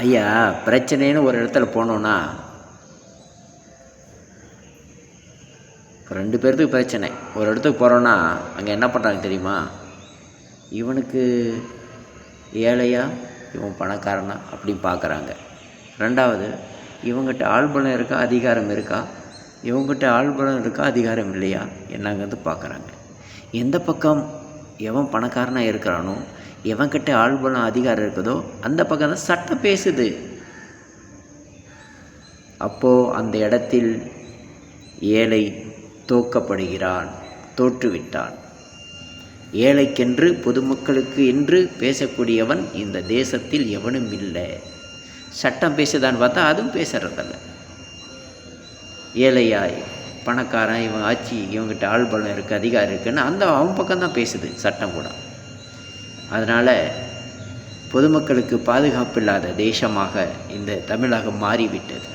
ஐயா பிரச்சனைன்னு ஒரு இடத்துல போனோன்னா இப்போ ரெண்டு பேர்த்துக்கு பிரச்சனை. ஒரு இடத்துக்கு போகிறோன்னா அங்கே என்ன பண்ணுறாங்க தெரியுமா? இவனுக்கு ஏழையா இவன் பணக்காரனா அப்படின்னு பார்க்குறாங்க ரெண்டாவது இவங்ககிட்ட ஆள்பலம் இருக்கா அதிகாரம் இருக்கா? இவங்ககிட்ட ஆள்பலம் இருக்கா அதிகாரம் இல்லையா? என்னங்கிறது பார்க்குறாங்க எந்த பக்கம் எவன் பணக்காரனாக இருக்கிறானோ எவன்கிட்ட ஆள்பலம் அதிகாரம் இருக்குதோ அந்த பக்கம் தான் சட்டம் பேசுது. அப்போது அந்த இடத்தில் ஏழை தோக்கப்படுகிறான் தோற்றுவிட்டான் ஏழைக்கென்று பொதுமக்களுக்கு என்று பேசக்கூடியவன் இந்த தேசத்தில் எவனும் இல்லை. சட்டம் பேசுதான்னு பார்த்தா அதுவும் பேசுறதில்ல. ஏழையாய் பணக்காரன் இவன் ஆட்சி இவங்ககிட்ட ஆள்பலம் இருக்குது அதிகாரம் இருக்குன்னு அந்த அவன் பக்கம்தான் பேசுது சட்டம் கூட. அதனால் பொதுமக்களுக்கு பாதுகாப்பு இல்லாத தேசமாக இந்த தமிழகம் மாறிவிட்டது.